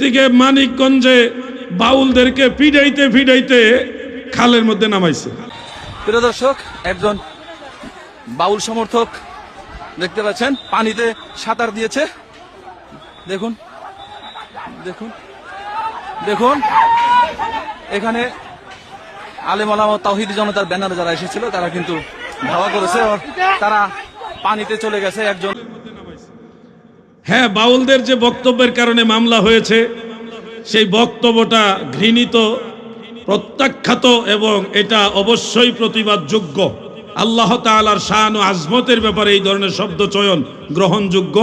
এদিকে মানিকগঞ্জে বাউলদেরকে ফিডাইতে ফিডাইতে খালের মধ্যে নামাইছে। প্রিয় দর্শক, একজন বাউল সমর্থক দেখতে পাচ্ছেন, পানিতে সাঁতার দিয়েছে। দেখুন দেখুন দেখুন। এখানে আলেম আলাম তাহিদ জনতার ব্যানারে যারা এসেছিল, তারা কিন্তু ধাওয়া করেছে, তারা পানিতে চলে গেছে একজন হ্যাঁ বাউলদের যে বক্তব্যের কারণে মামলা হয়েছে, সেই বক্তব্যটা ঘৃণিত, প্রত্যাখ্যাত এবং এটা অবশ্যই প্রতিবাদযোগ্য। আল্লাহ তাআলার শান ও আজমতের ব্যাপারে এই ধরনের শব্দ চয়ন গ্রহণযোগ্য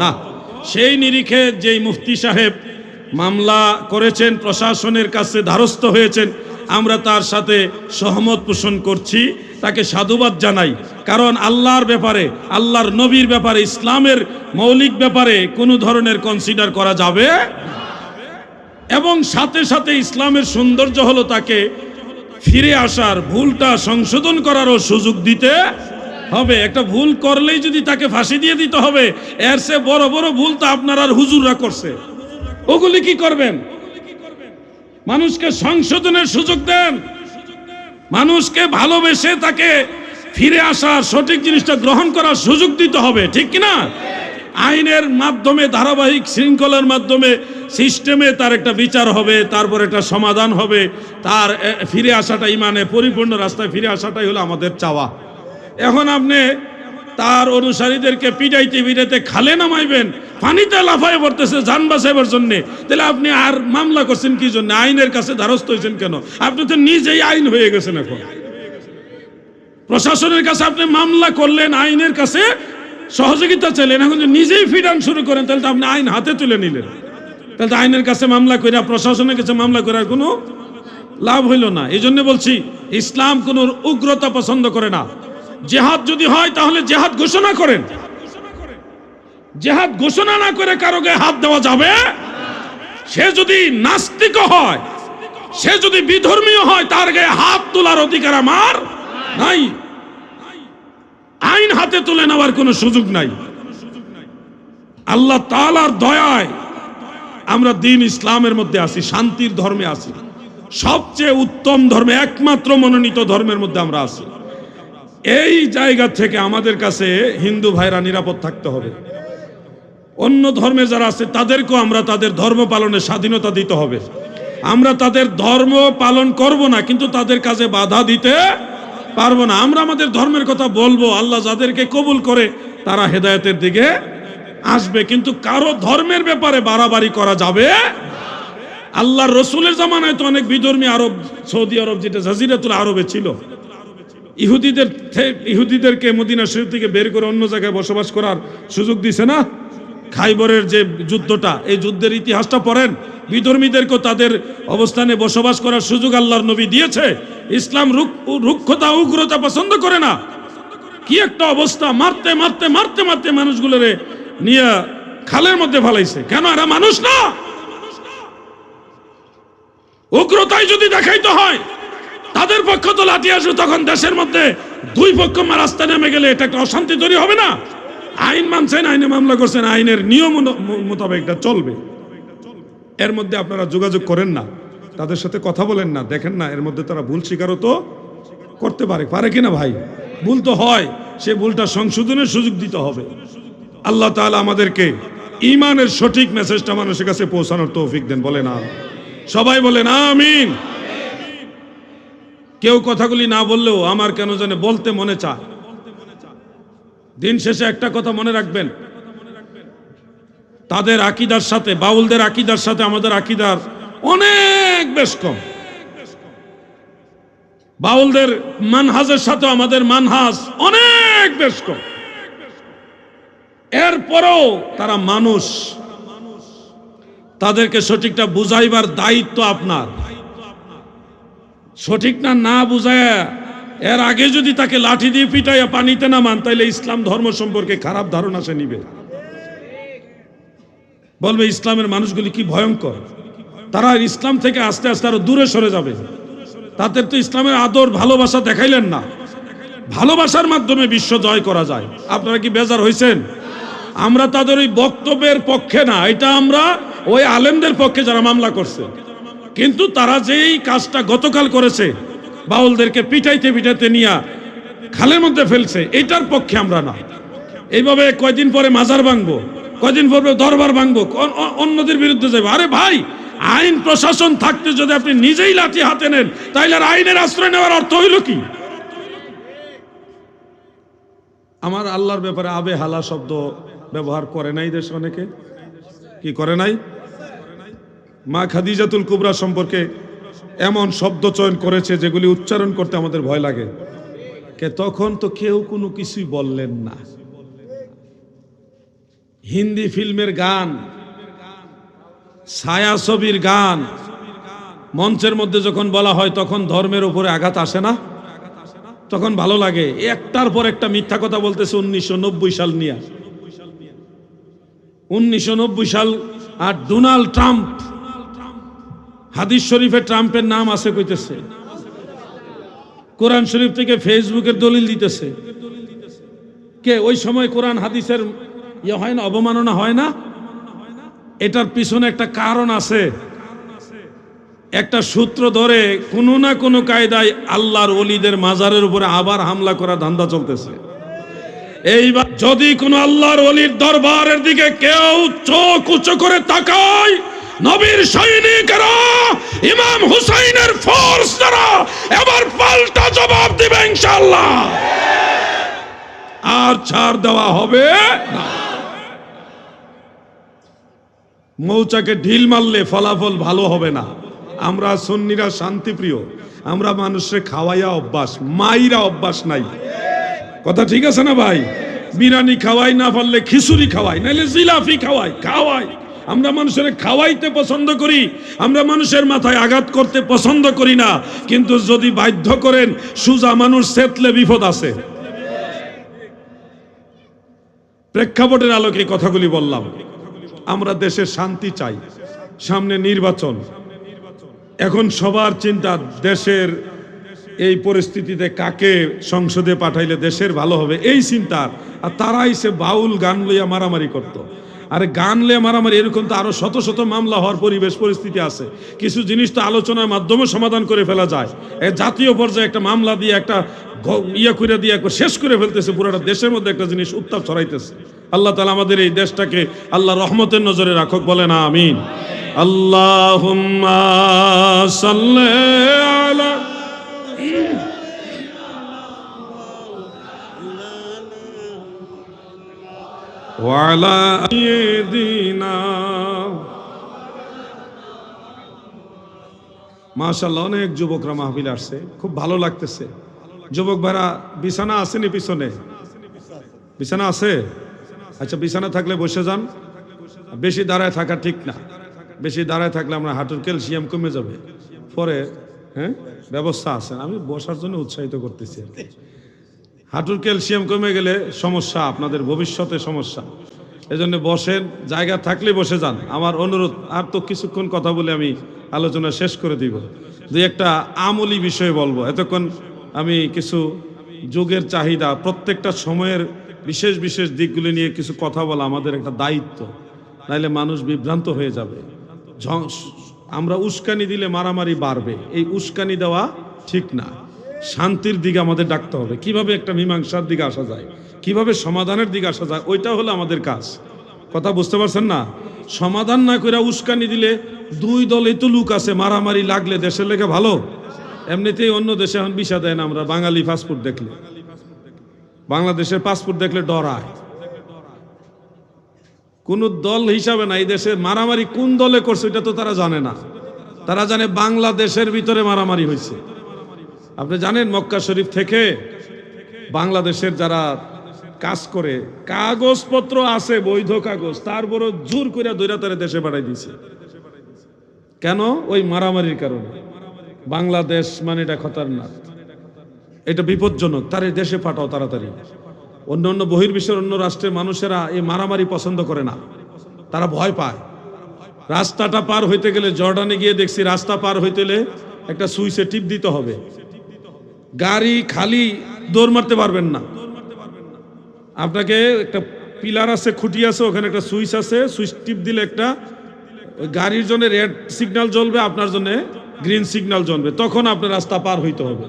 না। সেই নিরিখে যেই মুফতি সাহেব মামলা করেছেন, প্রশাসনের কাছে ধারস্থ হয়েছেন আমরা তার সাথে সহমত পোষণ করছি। তাকে সাধুবাদ জানাই। কারণ আল্লাহর ব্যাপারে, আল্লাহর নবীর ব্যাপারে, ইসলামের মৌলিক ব্যাপারে কোনো ধরনের কনসিডার করা যাবে এবং সাথে সাথে ইসলামের সৌন্দর্য হলো তাকে ফিরে আসার, ভুলটা সংশোধন করারও সুযোগ দিতে হবে। একটা ভুল করলেই যদি তাকে ফাঁসি দিয়ে দিতে হবে, এর সে বড় বড় ভুল তো আপনার আর হুজুররা করছে। ওগুলি কি করবেন? মানুষকে সংশোধনের সুযোগ দেন। মানুষকে ভালোবেসে তাকে ফিরে আসার সঠিক জিনিসটা গ্রহণ করার সুযোগ দিতে হবে, ঠিক কি না আইনের মাধ্যমে, ধারাবাহিক শৃঙ্খলার মাধ্যমে, সিস্টেমে তার একটা বিচার হবে, তারপর একটা সমাধান হবে, তার ফিরে আসাটা ইমানে, পরিপূর্ণ রাস্তায় ফিরে আসাটাই হলো আমাদের চাওয়া। এখন আপনি তার অনুসারীদেরকে পিটাইতে পিটাইতে খালে নামাইবেন পানিতে লাফায় পড়তেছে, যান বাঁচাইবার জন্যে। তাহলে আপনি আর মামলা করছেন কি জন্য? আইনের কাছে দ্বারস্থ হয়েছেন কেন? আপনি তো নিজেই আইন হয়ে গেছেন এখন। প্রশাসনের কাছে আপনি মামলা করলেন, আইনের কাছে সহযোগিতা চাইলেন, এখন যদি নিজেই ফিডান শুরু করেন, তাহলে তো আপনি আইন হাতে তুলে নিলেন। তাহলে তো আইনের কাছে মামলা করে প্রশাসনের কাছে মামলা করার কোনো লাভ হইল না। এই জন্য বলছি, ইসলাম কোন উগ্রতা পছন্দ করে না। জেহাদ যদি হয়, তাহলে জেহাদ ঘোষণা করেন। জেহাদ ঘোষণা না করে কারও গায়ে হাত দেওয়া যাবে? সে যদি নাস্তিক হয়, সে যদি বিধর্মীয় হয়, তার গায়ে হাত তোলার অধিকার আমার নাই। আইন হাতে তুলে নেওয়ার কোনো সুযোগ নাই। আল্লাহ তালার দয়ায় আমরা দিন ইসলামের মধ্যে আছি, শান্তির ধর্মে আছি। সবচেয়ে উত্তম ধর্মে, একমাত্র মনোনীত ধর্মের মধ্যে আমরা আছি। এই জায়গা থেকে আমাদের কাছে হিন্দু ভাইরা নিরাপদ থাকতে হবে। অন্য ধর্মে যারা আছে, তাদেরকেও আমরা তাদের ধর্ম পালনের স্বাধীনতা দিতে হবে। আমরা তাদের ধর্ম পালন করব না, কিন্তু তাদের কাজে বাধা দিতে পারব না। আমরা আমাদের ধর্মের কথা বলব, আল্লাহ যাদেরকে কবুল করে তারা হেদায়েতের দিকে আসবে। কিন্তু কারও ধর্মের ব্যাপারে বাড়াবাড়ি করা যাবে আল্লাহর রসুলের জামানায় তো অনেক বিধর্মী আরব, সৌদি আরব, যেটা জাজিরাতুল আরবে ছিল। ইহুদিদের ইহুদিদেরকে মদিনা শরীফ থেকে বের করে অন্য জায়গায় বসবাস করার সুযোগ দিছে না? খাইবরের যে যুদ্ধটা, এই যুদ্ধের ইতিহাসটা পড়েন, বিধর্মীদেরকেও তাদের অবস্থানে বসবাস করার সুযোগ আল্লাহর নবী দিয়েছে। ইসলাম রুক- রুক্ষতা, উগ্রতা পছন্দ করে না। কি একটা অবস্থা, মারতে মারতে মারতে মারতে মানুষগুলোরে নিয়ে খালের মধ্যে ফালাইছে। কেন এরা মানুষ না? উগ্রতাই যদি দেখাইতে হয়, তাদের পক্ষ তো লাঠি আসবে, তখন দেশের মধ্যে দুই পক্ষ রাস্তা নেমে গেলে এটা একটা অশান্তি তৈরি হবে না? আইন মানছেন, আইনে মামলা করছেন, আইনের নিয়ম অনু- মো- মোতাবেক এটা চলবে। এর মধ্যে আপনারা যোগাযোগ করেন না। তাদের সাথে কথা বলেন না, দেখেন না, এর মধ্যে তারা ভুল স্বীকারও তো করতে পারে। পারে কিনা ভাই? ভুল তো হয়, সে ভুলটা সংশোধনের সুযোগ দিতে হবে। আল্লাহ তাআলা আমাদেরকে ইমানের সঠিক মেসেজটা মানুষের কাছে পৌঁছানোর তৌফিক দেন বলে না সবাই বলেন আমিন। কেউ কথাগুলি না বললেও আমার কেন জানে বলতে মনে চায়। দিন শেষে একটা কথা মনে রাখবেন। তাদের আকিদার সাথে, বাউলদের আকিদার সাথে আমাদের আকিদার অনেক বেশ কম। বাউলদের মানহাজের সাথে আমাদের মানহাজ অনেক বেশ কম। এরপরেও তারা মানুষ। তাদেরকে সঠিকটা বুঝাইবার দায়িত্ব আপনার। সঠিক না না বুঝায় এর আগে যদি তাকে লাঠি দিয়ে পিটাইয়া পানিতে নামান, তাইলে ইসলাম ধর্ম সম্পর্কে খারাপ ধারণা সে নিবে। বলবে, ইসলামের মানুষগুলি কি ভয়ঙ্কর? তারা ইসলাম থেকে আস্তে আস্তে আরও দূরে সরে যাবে। তাদের তো ইসলামের আদর, ভালোবাসা দেখাইলেন না। ভালোবাসার মাধ্যমে বিশ্ব জয় করা যায়। আপনারা কি বেজার হয়েছেন আমরা তাদের ওই বক্তব্যের পক্ষে না। এটা আমরা ওই আলেমদের পক্ষে যারা মামলা করছে। কিন্তু তারা যেই কাজটা গতকাল করেছে বাউলদেরকে পিটাইতে পিটাইতে নিয়া খালের মধ্যে ফেলছে। এটার পক্ষে আমরা না। এইভাবে কয়দিন পরে মাজার ভাঙবো, কয়দিন পরে দরবার ভাঙবো অন্যদের বিরুদ্ধে যাব আরে ভাই, আইন প্রশাসন থাকতে যদি আপনি নিজেই লাঠি হাতে নেন, তাইলে আইনের আশ্রয় নেওয়ার অর্থ হইল কি? আমার আল্লাহর ব্যাপারে আবে হালা শব্দ ব্যবহার করে নাই দেশ অনেকে। কি করে নাই? মা খাদিজাতুল কুবরা সম্পর্কে এমন শব্দ চয়ন করেছে যেগুলি উচ্চারণ করতে আমাদের ভয় লাগে। কে তখন তো কেউ কোনো কিছুই বললেন না। হিন্দি ফিল্মের গান, ছায়াছবির গান, মঞ্চের মধ্যে যখন বলা হয় তখন ধর্মের উপরে আঘাত আসে না। তখন ভালো লাগে। একটার পর একটা মিথ্যা কথা বলতেছে উনিশশো নব্বই সাল নিয়ে। উনিশশো নব্বই সাল আর ডোনাল্ড ট্রাম্প হাদিস শরীফে ট্রাম্পের নাম আছে কইতেছে। কোরআন শরীফ থেকে ফেসবুকের দলিল দিতেছে। কে, ওই সময় কোরআন হাদিসের ইয়ে হয় না, অবমাননা হয় না? এটার পিছনে একটা কারণ আছে। একটা সূত্র ধরে কোনো না কোনো কায়দায় আল্লাহর অলিদের মাজারের উপরে আবার হামলা করা ধান্দা চলতেছে। এইবার যদি কোনো আল্লাহর অলির দরবারের দিকে কেউ চোখ উঁচু করে তাকায় নবীর সৈনিকেরা ইমাম হুসাইনের ফোর্স দ্বারা এবার পাল্টা জবাব দিবে ইনশাল্লাহ আর ছাড় দেওয়া হবে না। মৌচাকে ঢিল মারলে ফলাফল ভালো হবে না। আমরা সুন্নিরা শান্তিপ্রিয়, আমরা মানুষের খাওয়াইয়া অভ্যাস, মাইরা অভ্যাস নাই। কথা ঠিক আছে না ভাই? বিরিয়ানি খাওয়াই না পারলে খিচুড়ি খাওয়াই নাহলে জিলাফি খাওয়াই খাওয়াই। আমরা মানুষের খাওয়াইতে পছন্দ করি, আমরা মানুষের মাথায় আঘাত করতে পছন্দ করি না, কিন্তু যদি বাধ্য করেন, সুজা মানুষ সেতলে বিপদ আছে। প্রেক্ষাপটের আলোকে কথাগুলি বললাম। আমরা দেশের শান্তি চাই, সামনে নির্বাচন। এখন সবার চিন্তা, দেশের এই পরিস্থিতিতে কাকে সংসদে পাঠাইলে দেশের ভালো হবে, এই চিন্তার আর তারাই সে বাউল গান লইয়া মারামারি করত। আরে গান লইয়া মারামারি এরকম তো আরও শত শত মামলা হওয়ার পরিবেশ, পরিস্থিতি আছে। কিছু জিনিস তো আলোচনার মাধ্যমে সমাধান করে ফেলা যায়। জাতীয় পর্যায়ে একটা মামলা দিয়ে, একটা ইয়ে করে দিয়ে শেষ করে ফেলতেছে, পুরোটা দেশের মধ্যে একটা জিনিস উত্তাপ ছড়াইতেছে। আল্লাহ তালা আমাদের এই দেশটাকে আল্লাহ রহমতের নজরে রাখক বলে না আমিন আল্লাহ আলা وعلى أيدينا মাশাল্লাহ অনেক যুবকরা মাহফিল আসছে খুব ভালো লাগতেছে যুবক ভাইরা বিছানা আসেনি পিছনে বিছানা আছে আচ্ছা বিছানা থাকলে বসে যান বেশি দাঁড়ায় থাকা ঠিক না বেশি দাঁড়ায় থাকলে আমরা হাঁটুর ক্যালসিয়াম কমে যাবে পরে হ্যাঁ ব্যবস্থা আছে আমি বসার জন্য উৎসাহিত করতেছি আর কি। হাঁটুর ক্যালসিয়াম কমে গেলে সমস্যা, আপনাদের ভবিষ্যতে সমস্যা। এজন্য বসেন, জায়গা থাকলে বসে যান। আমার অনুরোধ, আর তো কিছুক্ষণ কথা বলে আমি আলোচনা শেষ করে দিব। দুই একটা আমলি বিষয়ে বলব। এতক্ষণ আমি কিছু যুগের চাহিদা, প্রত্যেকটা সময়ের বিশেষ বিশেষ দিকগুলি নিয়ে কিছু কথা বলা আমাদের একটা দায়িত্ব। নাইলে মানুষ বিভ্রান্ত হয়ে যাবে। আমরা উস্কানি দিলে মারামারি বাড়বে। এই উস্কানি দেওয়া ঠিক না। শান্তির দিকে আমাদের ডাকতে হবে। কীভাবে একটা মীমাংসার দিকে আসা যায়? কীভাবে সমাধানের দিকে আসা যায়? ওইটা হলো আমাদের কাজ। কথা বুঝতে পারছেন না? সমাধান না করে উস্কানি দিলে দুই দলেই তো লুক আছে, মারামারি লাগলে দেশের লেগে ভালো। এমনিতেই অন্য দেশে এখন বিষা দেয় না আমরা, বাঙালি পাসপোর্ট দেখলে। বাংলাদেশের পাসপোর্ট দেখলে ডরায়। কোন দল হিসাবে না, এই দেশে মারামারি কোন দলে করছে এটা তো তারা জানে না। তারা জানে বাংলাদেশের ভিতরে মারামারি হয়েছে আপনি জানেন মক্কা শরীফ থেকে বাংলাদেশের যারা কাজ করে, কাগজপত্র আছে, বৈধ কাগজ, তারপরও জোর করে দৈরা তারা দেশে পাঠাই দিছে। কেন? ওই মারামারির কারণে। বাংলাদেশ মানে এটা খতরনাক। এটা বিপজ্জনক। তার দেশে পাঠাও তাড়াতাড়ি। অন্য অন্য বহির্বিশ্বের অন্য রাষ্ট্রের মানুষেরা এই মারামারি পছন্দ করে না। তারা ভয় পায়। রাস্তাটা পার হইতে গেলে জর্ডানে গিয়ে দেখছি রাস্তা পার হইতে গেলে একটা সুইচে টিপ দিতে হবে। গাড়ি, খালি দৌড় মারতে পারবেন না। আপনাকে একটা পিলার আছে, খুঁটি আছে, ওখানে একটা সুইচ আছে। সুইচ টিপ দিলে একটা গাড়ির জন্য রেড সিগন্যাল জ্বলবে, আপনার জন্য গ্রিন সিগন্যাল জ্বলবে। তখন আপনার রাস্তা পার হইতে হবে।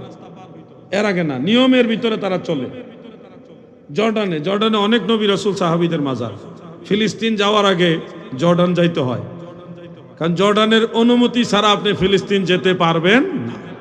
এর আগে না, নিয়মের ভিতরে তারা চলে। জর্ডানে জর্ডানে অনেক নবী রসুল সাহাবিদের মাজার। ফিলিস্তিন যাওয়ার আগে জর্ডান যাইতে হয়। কারণ জর্ডানের অনুমতি ছাড়া আপনি ফিলিস্তিন যেতে পারবেন না।